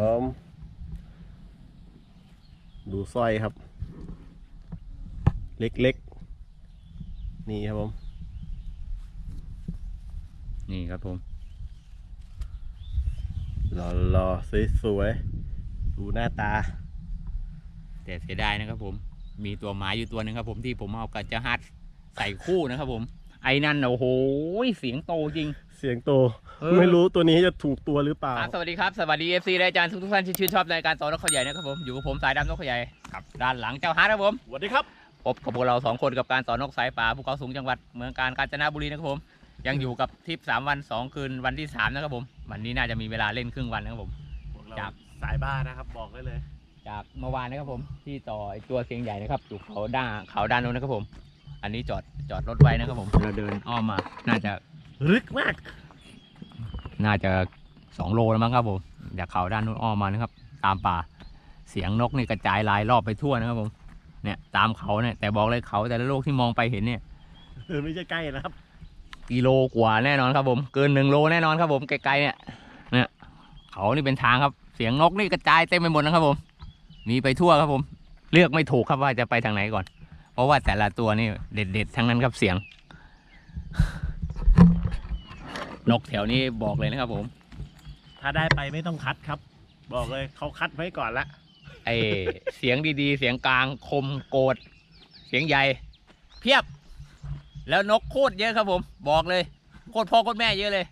พร้อม ดูสร้อยครับ เล็กๆ นี่ครับผม นี่ครับผมหล่อๆสวยๆดูหน้าตา แต่เสียดายนะครับผม มีตัวหมาอยู่ตัวหนึ่งครับผมที่ผมเอากับจะฮัดใส่คู่นะครับผม ไอ้นั่นน่ะโอ้โหเสียงโตจริงเสียงโตเออไม่รู้ตัวนี้จะถูกตัวหรือเปล่าครับสวัสดีครับ สวัสดีเอฟซีและอาจารย์ทุกๆท่านที่ชื่นชอบในการสอนนกเขาใหญ่นะครับผม อยู่กับผมสายดำนกเขาใหญ่ครับด้านหลังเจ้าฮาร์ดครับผมสวัสดีครับพบกับพวกเราสองคนกับการสอนนกสายป่าภูเขาสูงจังหวัดเมืองการกาญจนบุรีนะครับผม ยังอยู่กับทริปสามวันสองคืนวันที่สามนะครับผม วันนี้น่าจะมีเวลาเล่นครึ่งวันนะครับผมครับสายบ้านนะครับบอกได้เลย จากเมื่อวานนะครับผมที่ต่อไอ้ตัวเสียงใหญ่นะครับอยู่เขาด้านเขาด้านนู้นนะครับผม อันนี้จอดจอดรถไว้นะครับผมเราเดินอ้อมมาน่าจะ ลึกมาก น่าจะสองโลแล้วมั้งครับผมจากเขาด้านนู้นอ้อมมานะครับ ตามป่าเสียงนกนี่กระจายลายรอบไปทั่วนะครับผมเนี่ยตามเขาเนี่ยแต่บอกเลยเขาแต่ละลูกที่มองไปเห็นเนี่ยเออไม่ใช่ใกล้นะครับกิโลกว่าแน่นอนครับผม เกินหนึ่งโลแน่นอนครับผมไกลๆเนี่ยเนี่ยเขานี่เป็นทางครับ เสียงนกนี่กระจายเต็มไปหมดนะครับผม มีไปทั่วครับผม เลือกไม่ถูกครับว่าจะไปทางไหนก่อน เพราะว่าแต่ละตัวนี่เด็ดๆทั้งนั้นครับเสียง นกแถวนี้บอกเลยนะครับผม ถ้าได้ไปไม่ต้องคัดครับ บอกเลยเขาคัดไว้ก่อนละไอเสียงดีๆ เสียงกลางคมโกดเสียงใหญ่ เพียบ แล้วนกโคตรเยอะครับผม บอกเลยโคตรพ่อโคตรแม่เยอะเลย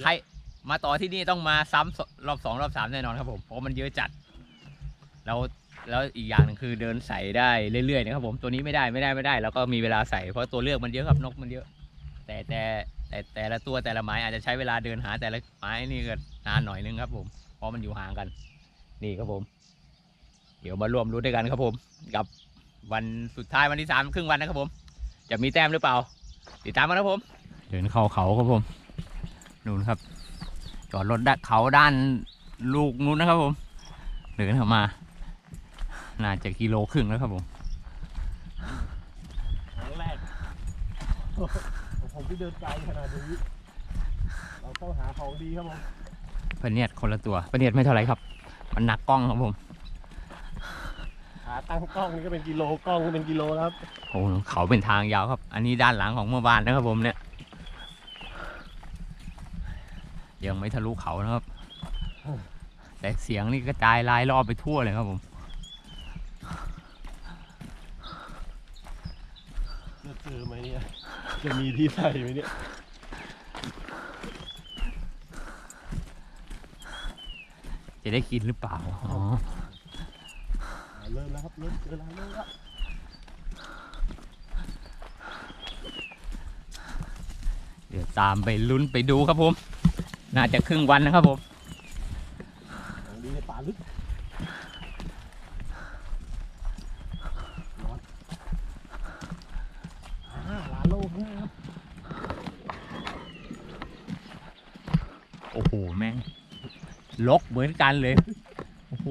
ใครมาต่อที่นี่ต้องมาซ้ำสรอบสองรอบสามแน่นอนครับผมเพราะมันเยอะจัด แล้วแล้วอีกอย่างหนึงคือเดินใส่ได้เรื่อยๆนะครับผมตัวนี้ไม่ได้ไม่ได้ไม่ได้ แล้วก็มีเวลาใส่เพราะตัวเลือกมันเยอะครับนกมันเยอะ แต่แต่ แต่แต่ละตัวแต่ละไม้อาจจะใช้เวลาเดินหาแต่ละไม้นี่ก็นานหน่อยนึงครับ ผมเพราะมันอยู่ห่างกัน นี่ครับผม เดี๋ยวมาร่วมรู้นด้วยกันครับผม กับวันสุดท้ายวันที่สามครึ่งวันนะครับผม จะมีแต้มหรือเปล่า ติดตามกันนะครับผม เดินเข้าเขาครับผมนู่นครับ จอดรถด้านเขาด้านลูกนู้นนะครับ ผมเดินเข้ามา น่าจะกิโลครึ่งแล้วครับผมครั้งแรก ผมที่เดินไกลขนาดนี้ เราต้องหาของดีครับผมพะเนียดคนละตัวพะเนียดไม่เท่าไหรครับ มันหนักกล้องครับผม หาตั้งกล้องนี่ก็เป็นกิโลกล้องก็เป็นกิโลแล้วครับโอ้โหเขาเป็นทางยาวครับ อันนี้ด้านหลังของเมื่อวานนะครับผมเนี่ย ยังไม่ทะลุเขานะครับ แต่เสียงนี่กระจายลายรอบไปทั่วเลยครับผมจะเจอไหมเนี่ย จะมีที่ใส่ไหมเนี่ย จะได้กินหรือเปล่า อ๋อ เริ่มแล้วครับ เริ่มเจอแล้วเริ่มแล้วเดี๋ยวตามไปลุ้นไปดูครับผม น่าจะครึ่งวันนะครับผมองดีในป่าลึกร้อนอ่าลาโลข้างหน้าครับ โอ้โห แม่งลกเห มือนกันเลย โอ้โห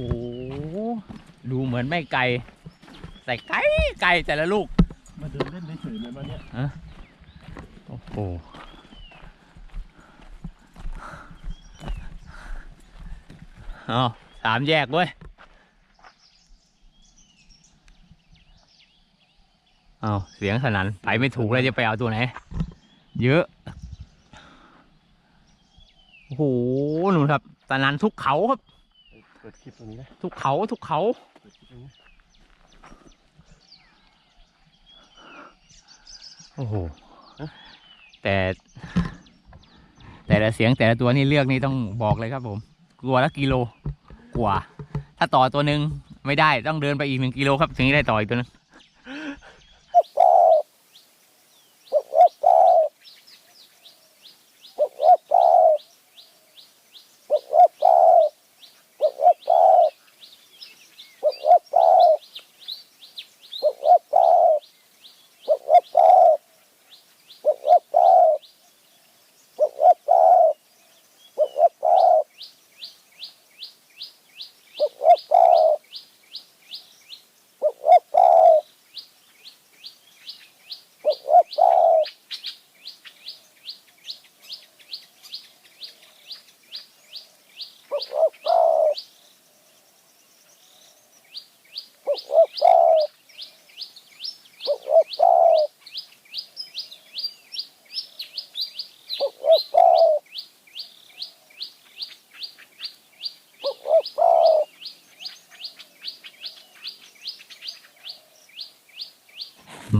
ดูเหมือนไม่ไกล ใส่ไกลไกลแต่ละลูก มาเดินเล่นเฉยๆเลยมาเนี่ยโอ้โห เอาสามแยกเว้ย เอาเสียงสนั่นไปไม่ถูกเลยจะไปเอาตัวไหน เยอะ โอ้โหหนูครับ สนั่นทุกเขาครับเปิดคลิปตรงนี้นะทุกเขาทุกเขาเปิดคลิปตรงนี้โอ้โหแต่ แต่ละเสียงแต่ละตัวนี่เลือกนี่ต้องบอกเลยครับผมตัวละกิโลกว่า ถ้าต่อตัวหนึ่งไม่ได้ต้องเดินไปอีกหนึ่งกิโลครับ ถึงจะได้ต่ออีกตัวหนึง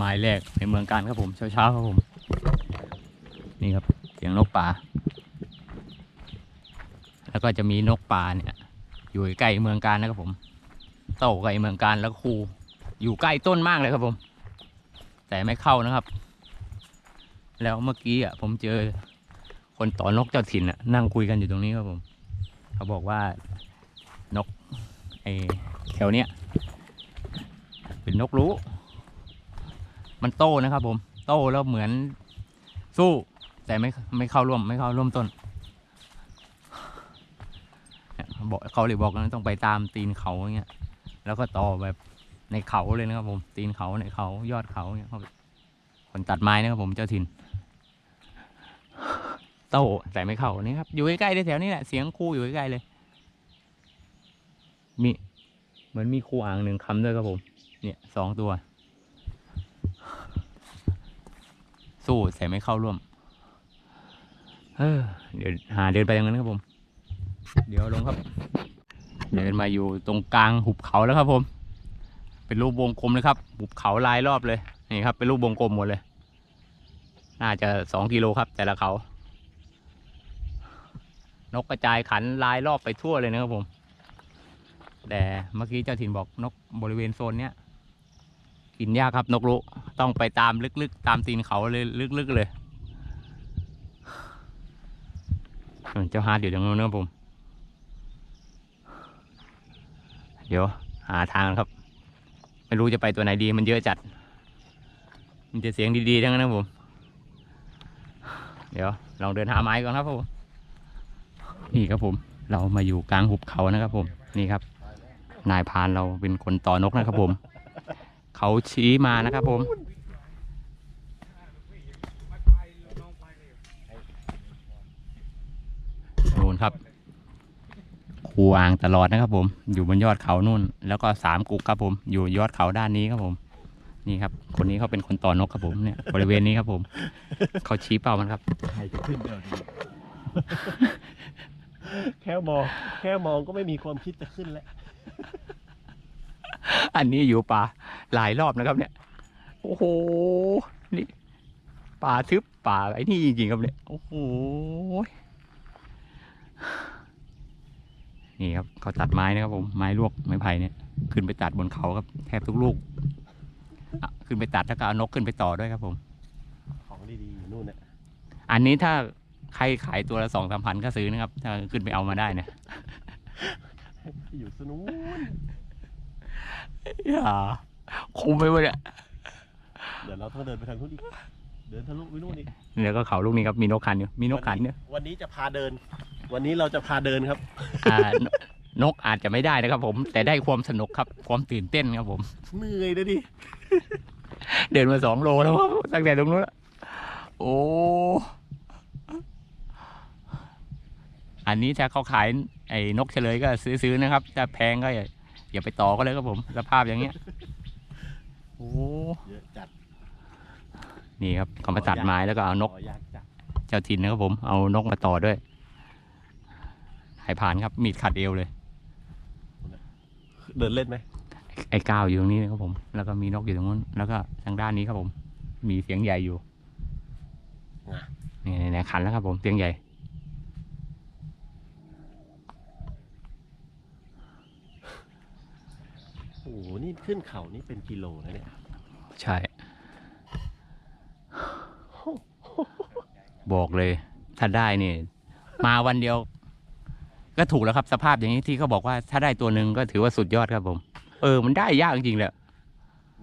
ายแรกในเมืองการครับผมเช้าๆครับผม นี่ครับเสียงนกป่า แล้วก็จะมีนกป่าเนี่ย อยู่ใกล้เมืองการนะครับผมโต้ใกล้เมืองการแล้วก็คูอยู่ใกล้ต้นมากเลยครับผม แต่ไม่เข้านะครับ แล้วเมื่อกี้อะผมเจอคนต่อนกเจ้าถิ่นอะนั่งคุยกันอยู่ตรงนี้ครับผม เขาบอกว่านกไอแถวเนี้ยเป็นนกรู้ มันโตนะครับ ผม โตแล้วเหมือนสู้ แต่ไม่ไม่เข้าร่วมไม่เข้าร่วมต้นเขาบอกเขาเลยบอกว่าต้องไปตามตีนเขาอย่างเงี้ย แล้วก็ต่อแบบในเขาเลยนะครับ ผม ตีนเขาในเขายอดเขาเนี่ยเขาคนตัดไม้นะครับ ผมเจ้าถิ่นโตแต่ไม่เข้านี่ครับอยู่ใกล้ๆแถวนี้แหละเสียงครูอยู่ใกล้ๆเลย มีเหมือนมีครูอ่างหนึ่งคำด้วยครับผม เนี่ยสองตัว สู้แต่ไม่เข้าร่วม เออ เดี๋ยวหาเดินไปอย่างนั้นครับผม เดี๋ยวลงครับ เดินมาอยู่ตรงกลางหุบเขาแล้วครับผม เป็นรูปวงกลมเลยครับ หุบเขาลายรอบเลย นี่ครับ เป็นรูปวงกลมหมดเลย น่าจะสองกิโลครับ แต่ละเขา นกกระจายขันลายรอบไปทั่วเลยนะครับผม แต่เมื่อกี้เจ้าถิ่นบอกนกบริเวณโซนเนี้ย กินยากครับนกรู้ต้องไปตามลึกๆ ตามตีนเขาเลยลึกๆเลยส่วนเจ้าฮาร์ดอยู่ตรงนู้นนะครับผม เดี๋ยวหาทางครับ ไม่รู้จะไปตัวไหนดีมันเยอะจัด มันจะเสียงดีๆทั้งนั้นนะครับผม เดี๋ยวลองเดินหาไม้ก่อนครับผม นี่ครับผม เรามาอยู่กลางหุบเขานะครับผม นี่ครับ นายพานเราเป็นคนต่อนกนะครับผม เขาชี้มานะครับผม นู่นครับครูอ่างตลอดนะครับผม อยู่บนยอดเขานู่น แล้วก็สามกุกครับผม อยู่ยอดเขาด้านนี้ครับผม นี่ครับ คนนี้เขาเป็นคนต่อนกครับผมเนี่ย บริเวณนี้ครับผม เขาชี้เป้ามันครับ ใครจะขึ้นเดี๋ยวดีแค่มอง แค่มองก็ไม่มีความคิดจะขึ้นแล้ว อันนี้อยู่ป่าหลายรอบนะครับ เนี่ย โอ้โห นี่ป่าทึบป่าไอ้นี่จริงๆครับเนี่ย โอ้โห นี่ครับเขาตัดไม้นะครับผม ไม้ลวกไม้ไผ่เนี่ย ขึ้นไปตัดบนเขาครับแทบทุกลูกอะขึ้นไปตัดแล้วก็เอานกขึ้นไปต่อด้วยครับผม ของดีๆอยู่นู่นเนี่ยอันนี้ถ้าใครขายตัวละสองสามพันก็ซื้อนะครับ ถ้าขึ้นไปเอามาได้เนี่ยที่อยู่สนู้น อย่าคุ้มไปวะเนี่ย เดี๋ยวเราต้องเดินไปทางนู้นอีก เดินทะลุไปนู่นอีกแล้วก็เขาลูกนี้ครับ มีนกขันอยู่ มีนกขันเนี่ยวันนี้จะพาเดิน วันนี้เราจะพาเดินครับ อ่านนกอาจจะไม่ได้นะครับผม แต่ได้ความสนุกครับ ความตื่นเต้นครับผม เหนื่อยนะดิ เดินมาสองโลแล้วครับตั้งแต่ตรงนู้นอะโอ้ อันนี้ถ้าเขาขายไอ้นกเฉลยก็ซื้อๆนะครับ ถ้าแพงก็อย่า อย่าไปต่อก็เลยครับผม สภาพอย่างเงี้ย โอ้เยอะจัดนี่ครับเขามาตัดไม้แล้วก็เอานกขอยากจัดเจ้าถิ่นนะครับผม เอานกมาต่อด้วยหายผ่านครับ มีดขัดเอวเลย เดินเล่นไหมไอ้ก้าวอยู่ตรงนี้นะครับผม แล้วก็มีนกอยู่ตรงนู้น แล้วก็ทางด้านนี้ครับผม มีเสียงใหญ่อยู่นี่ในขันแล้วครับผม เสียงใหญ่ โอ้โหนี่ขึ้นเขานี่เป็นกิโลนะเนี่ยใช่ บอกเลย ถ้าได้นี่ มาวันเดียว ก็ถูกแล้วครับ สภาพอย่างนี้ที่เขาบอกว่าถ้าได้ตัวหนึ่งก็ถือว่าสุดยอดครับผม เออ มันได้ยากจริงๆแหละ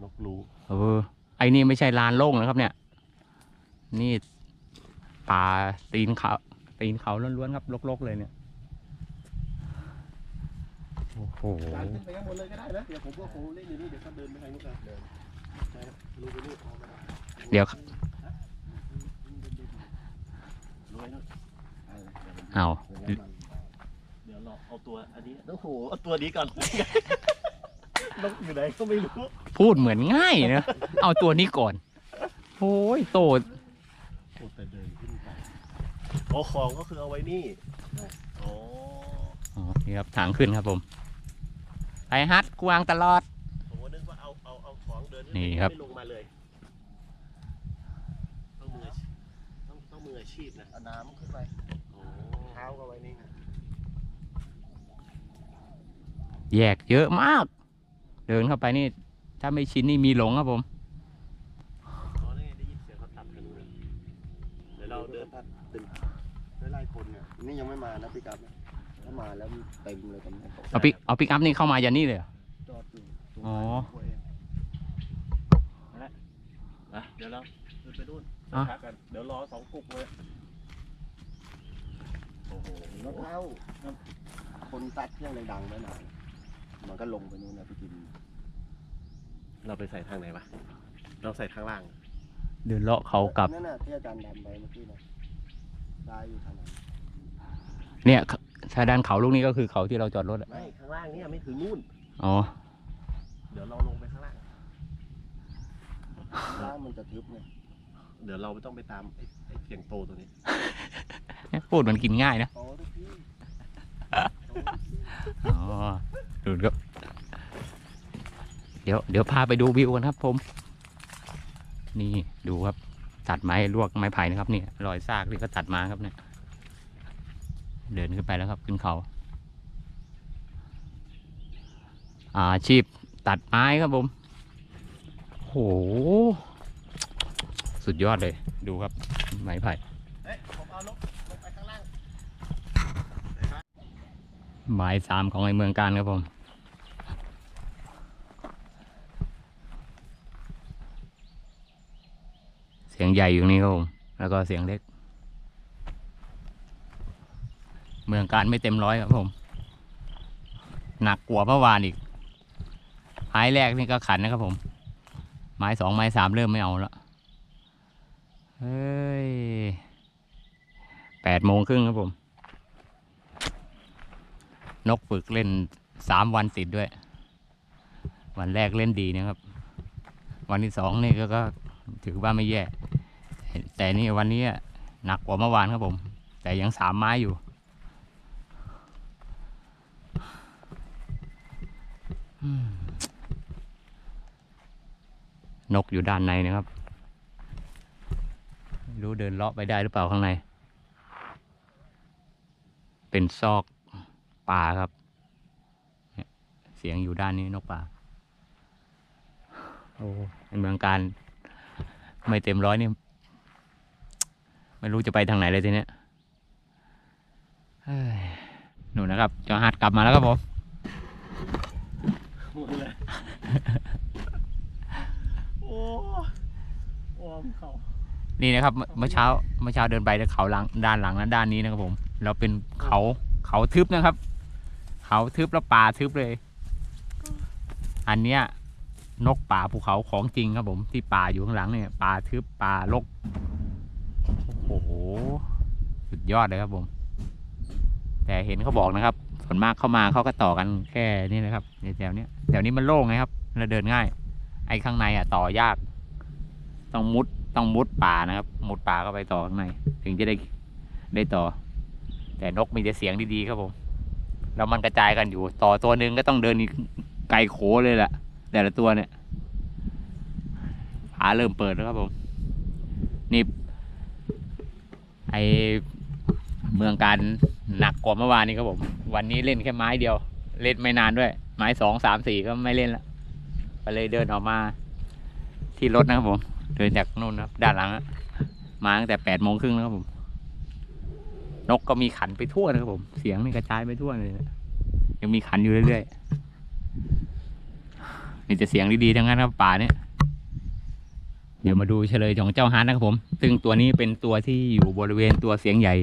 นกรู้เออ ไอ้นี่ไม่ใช่ลานโล่งนะครับ เนี่ย นี่ป่าตีนเขาตีนเขาล้วนๆครับลกๆเลยเนี่ย โอ้โหการขึ้นไปข้างบนเลยก็ได้นะเดี๋ยวผมก็คงเล่นอยู่นี่เดี๋ยวเขาเดินไปทางนู้นกันเดินไปครับรู้ไปนู่นเอาไปได้เดี๋ยวรู้ไว้นู่นเอาเลยเอาเดี๋ยวเดี๋ยวรอเอาตัวอันนี้โอ้โหเอาตัวนี้ก่อนนกอยู่ไหนก็ไม่รู้พูดเหมือนง่ายนะเอาตัวนี้ก่อนโอ้ยโตโอ้แต่เดินขึ้นไปโอ้ของก็คือเอาไว้นี่โอ้อ๋อนี่ครับทางขึ้นครับผม ไอฮัทกวางตลอดนี่ครับแยกเยอะมาก เดินเข้าไปนี่ ถ้าไม่ชินนี่มีหลงครับผม อ๋ด้ยินเยงเขาตัดกันเลยเดี๋ยวเราเดิชินคนเนี่ยนี่ยังไม่มานะพี่กับนะ ถ้ามาแล้วเต็มเลยตรงนี้เอาปิกเอาปิกอัพนี่เข้ามาอย่างนี้เลยเหรอ จอดอยู่ตรงอ๋อ ห้วยเองนะเดี๋ยวเราเดินไปนู่นอะสักพักกัน เดี๋ยวรอสองกุกเลยโอ้โหรถเท้าคนตัดเครื่องดังๆไว้หน่อยมันก็ลงไปนู่นนะพี่กินเราไปใส่ทางไหนวะเราใส่ทางล่าง เดินเลาะเขากลับ นั่นน่ะที่อาจารย์ดำไปเมื่อกี้นะได้อยู่ทางนั้นเนี่ย ถ้าด้านเขาลูกนี้ก็คือเขาที่เราจอดรถอะไม่ข้างล่างเนี่ยไม่ถึงนู่น อ๋อ เดี๋ยวเราลงไปข้างล่างล่างมันจะทึบไงเดี๋ยวเราไม่ต้องไปตามไอ้ไอ้เสียงโตตัวนี้พูดมันกินง่ายนะ โอ้ทุกที่อ๋อ ดูครับ เดี๋ยว เดี๋ยวพาไปดูวิวกันครับผม นี่ดูครับ ตัดไม้ลวกไม้ไผ่นะครับเนี่ยรอยซากที่ก็ตัดมาครับเนี่ย เดินขึ้นไปแล้วครับขึ้นเขา อาชีพตัดไม้ครับผมโห สุดยอดเลย ดูครับ ไม้ไผ่เฮ้ยผมเอาลงลงไปข้างล่างหมายสามของไอเมืองการครับผม เสียงใหญ่อยู่นี้ครับผม แล้วก็เสียงเล็ก เมืองการไม่เต็มร้อยครับผม หนักกว่าเมื่อวานอีกไม้แรกนี่ก็ขันนะครับผม ไม้สองไม้สามเริ่มไม่เอาแล้วเฮ้ยแปดโมงครึ่งครับผม นกฝึกเล่นสามวันติดด้วย วันแรกเล่นดีนะครับ วันที่สองนี่ก็ก็ถือว่าไม่แย่ แต่นี่วันนี้หนักกว่าเมื่อวานครับผม แต่ยังสามไม้อยู่ นกอยู่ด้านในนะครับไม่รู้เดินเลาะไปได้หรือเปล่าข้างใน เป็นซอกป่าครับเนี่ยเสียงอยู่ด้านนี้นกป่า โอ้ในเมืองการ ไม่เต็มร้อยนี่ ไม่รู้จะไปทางไหนเลยทีเนี้ยเฮ้ยหนูนะครับจอฮัดกลับมาแล้วครับผมหมดเลย โอ้โอมเขานี่นะครับเมื่อเช้าเมื่อเช้าเดินไปแล้วเขาหลังด้านหลังและด้านนี้นะครับผมเราเป็นเขาเขาทึบนะครับ เขาทึบแล้วป่าทึบเลย อันเนี้ยนกป่าภูเขาของจริงครับผม ที่ป่าอยู่ข้างหลังเนี่ยป่าทึบป่ารกโอ้โหสุดยอดเลยครับผม แต่เห็นเขาบอกนะครับส่วนมากเข้ามาเขาก็ต่อกันแค่นี้นะครับในแถวเนี้ยแถวนี้มันโล่งไงครับเราเดินง่าย ไอ้ข้างในอะต่อยาก ต้องมุดต้องมุดป่านะครับ มุดป่าเข้าไปต่อข้างในถึงจะได้ได้ต่อ แต่นกมีแต่เสียงดีๆครับผมแล้วมันกระจายกันอยู่ ต่อตัวหนึ่งก็ต้องเดินไกลโขเลยแหละแต่ละตัวเนี่ยผาเริ่มเปิดแล้วครับผมนี่ไอเมืองการหนักกว่าเมื่อวานนี้ครับผม วันนี้เล่นแค่ไม้เดียว เล่นไม่นานด้วย ไม้สองสามสี่ก็ไม่เล่นละก็เลยเดินออกมาที่รถนะครับผม เดินจากนู่นนะครับ ด้านหลังมาตั้งแต่แปดโมงครึ่งแล้วครับผม นกก็มีขันไปทั่วนะครับผม เสียงนี่กระจายไปทั่วเลยนะยังมีขันอยู่เรื่อยๆมีแต่เสียงดีๆทั้งนั้นครับป่าเนี่ยเดี๋ยวมาดูเฉลยของเจ้าฮาร์ดนะครับผม ซึ่งตัวนี้เป็นตัวที่อยู่บริเวณตัวเสียงใหญ่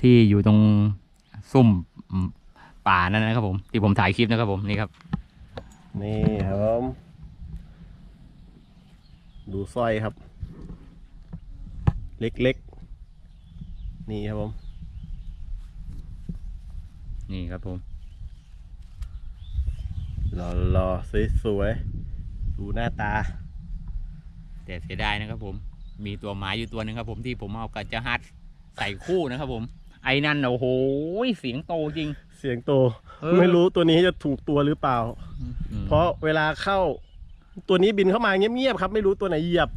ที่อยู่ตรงซุ่มอืมป่านั่นนะครับผม ที่ผมถ่ายคลิปนะครับผมนี่ครับ นี่ครับผม ดูสร้อยครับ เล็กๆ นี่ครับผม นี่ครับผมรอรอสวยๆดูหน้าตา แต่เสียดายนะครับผม มีตัวหมาอยู่ตัวหนึ่งครับผมที่ผมเอากับเจ้าฮัทใส่คู่นะครับผม ไอ้นั่นน่ะโอ้โหเสียงโตจริง เสียงโตเออไม่รู้ตัวนี้จะถูกตัวหรือเปล่าอืมเพราะเวลาเข้า ตัวนี้บินเข้ามาเงียบๆครับ ไม่รู้ตัวไหนเหยียบ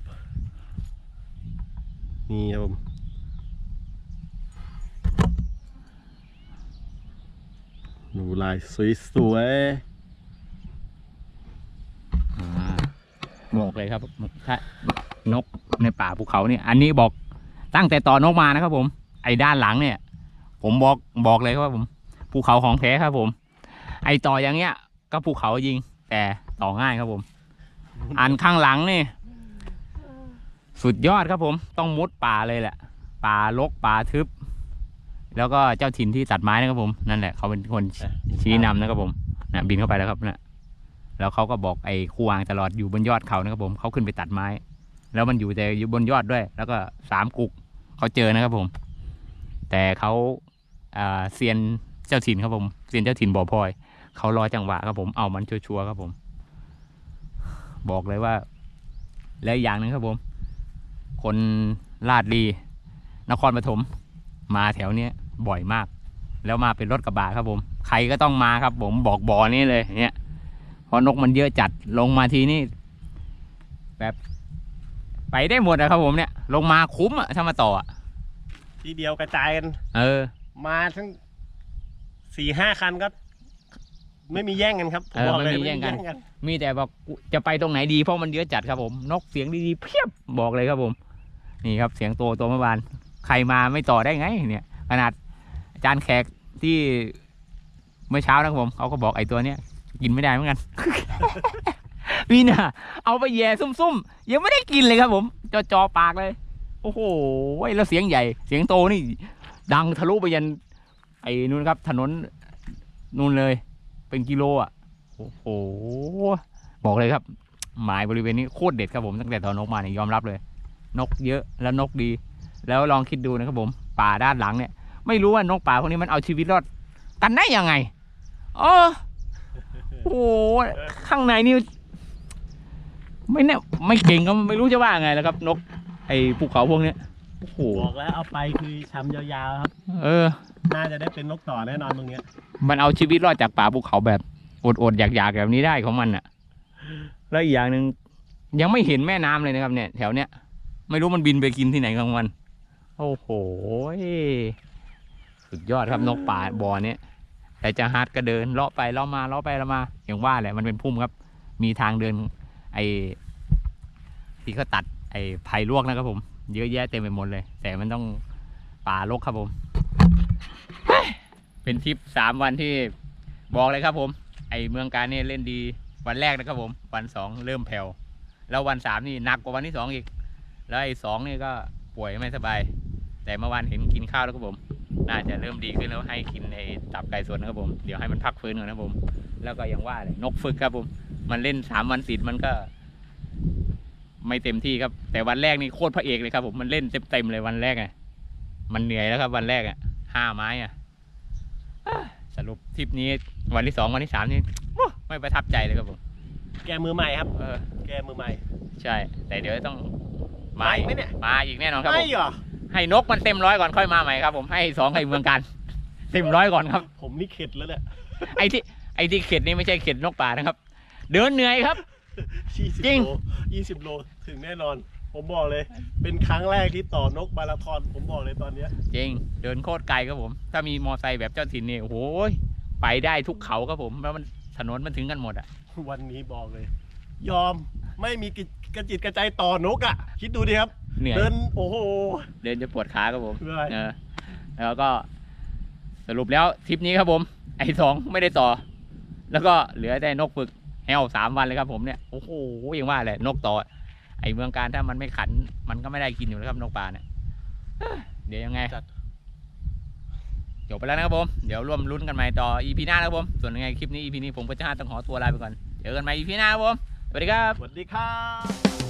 นี่ครับผมดูลายสวยๆบอกเลยครับถ้านกในป่าภูเขาเนี่ย อันนี้บอกตั้งแต่ต่อนกมานะครับผม ไอ้ด้านหลังเนี่ย ผมบอกบอกเลยครับผมภูเขาของแท้ครับผม ไอ้ต่ออย่างเงี้ย ก็ภูเขายิงแต่ต่อง่ายครับผม อันข้างหลังนี่ สุดยอดครับผม ต้องมุดป่าเลยแหละ ป่ารกป่าทึบ แล้วก็เจ้าถิ่นที่ตัดไม้นะครับผม นั่นแหละเขาเป็นคนๆชี้นำนะครับผมนะบินเข้าไปแล้วครับนะแล้วเขาก็บอกไอ้คู่วางตลอดอยู่บนยอดเขานะครับผมเขาขึ้นไปตัดไม้ แล้วมันอยู่แต่อยู่บนยอดด้วย แล้วก็สามกุกเขาเจอนะครับผม แต่เขาอ่าเซียนเจ้าถิ่นครับผมเซียนเจ้าถิ่นบ่อพลอยเขารอจังหวะครับผมเอามันชัวร์ๆครับผม บอกเลยว่า แล้วอย่างหนึ่งครับผม คนลาดลีนครปฐมมาแถวเนี้ยบ่อยมาก แล้วมาเป็นรถกระบะครับผม ใครก็ต้องมาครับผมบอกบ่อนี้เลยเนี่ยเพราะนกมันเยอะจัดลงมาทีนี่แบบไปได้หมดอะครับผมเนี่ย ลงมาคุ้มอะถ้ามาต่ออะทีเดียวกระจายกัน เออ มาทั้งสี่ห้าคันก็ ไม่มีแย่งกันครับผเออบอกเลยไม่มีแย่งกัน มีแต่บอกกูจะไปตรงไหนดีเพราะมันเยอะจัดครับผม นกเสียงดีๆเพียบบอกเลยครับผม นี่ครับเสียงโตตัวเมื่อวาน ใครมาไม่ต่อได้ไง เนี่ยขนาดอาจารย์แขกที่เมื่อเช้านะครับผมเขาก็บอกไอ้ตัวเนี้ยกินไม่ได้เหมือนกันมีน่ะเอาไปแย่ซุ่มๆยังไม่ได้กินเลยครับผมจอจอๆปากเลย โอ้โหแล้วเสียงใหญ่ เสียงโตนี่ ดังทะลุไปยันไอ้นู่นครับ ถนนนู่นเลย เป็นกิโลอะโอ้โหบอกเลยครับ หมายบริเวณนี้โคตรเด็ดครับผมตั้งแต่ตอนนกมาเนี่ยยอมรับเลย นกเยอะแล้วนกดี แล้วลองคิดดูนะครับผมป่าด้านหลังเนี่ย ไม่รู้ว่านกป่าพวกนี้มันเอาชีวิตรอดกันได้ยังไงเออโอ้โหข้างในนี่ไม่แน่ไม่เก่งก็ไม่รู้จะว่าไงแล้วครับ นก ไอ้ภูเขาพวกเนี้ยโอ้โหบอกแล้วเอาไปคือช้ำยาวๆครับ เออ น่าจะได้เป็นนกต่อแน่นอนตรงเนี้ย มันเอาชีวิตรอดจากป่าภูเขาแบบอดๆอยากๆแบบนี้ได้ของมันอะแล้วอีกอย่างหนึ่งยังไม่เห็นแม่น้ำเลยนะครับ เนี่ย แถวเนี้ยไม่รู้มันบินไปกินที่ไหนของมันโอ้โหสุดยอดครับนกป่าบอเนี้ยแต่จะฮาร์ดก็เดินเลาะไปเลาะมาเลาะไปเลาะมา อย่างว่าแหละมันเป็นพุ่มครับ มีทางเดิน ไอ้ที่เขาตัดไอ้ไผ่ลวกนะครับผม เยอะแยะเต็มไปหมดเลย แต่มันต้องป่ารกครับผม เป็นทริปสามวันที่บอกเลยครับผม ไอเมืองการนี่เล่นดีวันแรกนะครับผม วันสองเริ่มแผ่วแล้ววันสามนี่หนักกว่าวันที่สองอีก แล้วไอสองนี่ก็ป่วยไม่สบาย แต่เมื่อวานเห็นกินข้าวแล้วครับผม น่าจะเริ่มดีขึ้นแล้วให้กินไอตับไก่สดนะครับผม เดี๋ยวให้มันพักฟื้นก่อนนะครับผม แล้วก็ยังว่าเลยนกฝึกครับผม มันเล่นสามวันติดมันก็ ไม่เต็มที่ครับ แต่วันแรกนี่โคตรพระเอกเลยครับผม มันเล่นเต็มๆเลยวันแรกไงมันเหนื่อยแล้วครับวันแรกอะห้าไม้อะ สรุปทริปนี้วันที่สองวันที่สามนี่โอ้ไม่ประทับใจเลยครับผม แกมือใหม่ครับ เออ แกมือใหม่ ใช่ แต่เดี๋ยวต้องมาอีกไหมเนี่ยมาอีกแน่นอนครับผไม่มเหรอ ให้นกมันเต็มร้อยก่อนค่อยมาใหม่ครับ ผมให้สองให้เมืองกันเต็มร้อยก่อนครับ ผมนี่เข็ดแล้วเนี่ยไอ้ที่ไอ้ที่เข็ดนี่ไม่ใช่เข็ดนกป่านะครับ เดินเหนื่อยครับยี่สิบจริงโลยี่สิบโลถึงแน่นอน ผมบอกเลย เป็นครั้งแรกที่ต่อนกมาราธอนผมบอกเลยตอนเนี้ยจริง เดินโคตรไกลครับผม ถ้ามีมอไซค์แบบเจ้าถิ่นนี่โอ้โหไปได้ทุกเขาครับผมแล้วมันถนนมันถึงกันหมดอะ วันนี้บอกเลย ยอมไม่มีกิจกระจิตกระใจต่อนกอะ คิดดูดิครับ เหนื่อยเดินโอ้โหเดินจะปวดขาครับผมเหนื่อยเออแล้วก็สรุปแล้วทริปนี้ครับผม ไอ้สองไม่ได้ต่อ แล้วก็เหลือแต่นกฝึกแฮวสามวันเลยครับผมเนี่ยโอ้โหยังว่าแหละนกต่อ ไอ้เมืองการถ้ามันไม่ขัน มันก็ไม่ได้กินอยู่แล้วครับนกปลาเนี่ยเอ้อเดี๋ยวยังไงจัดจบไปแล้วนะครับผม เดี๋ยวร่วมลุ้นกันใหม่ต่อ EP หน้านะครับผม ส่วนยังไงคลิปนี้ EP นี้ผมก็จะต้องขอตัวลาไปก่อน เจอกันใหม่ EP หน้าครับผม สวัสดีครับ สวัสดีครับ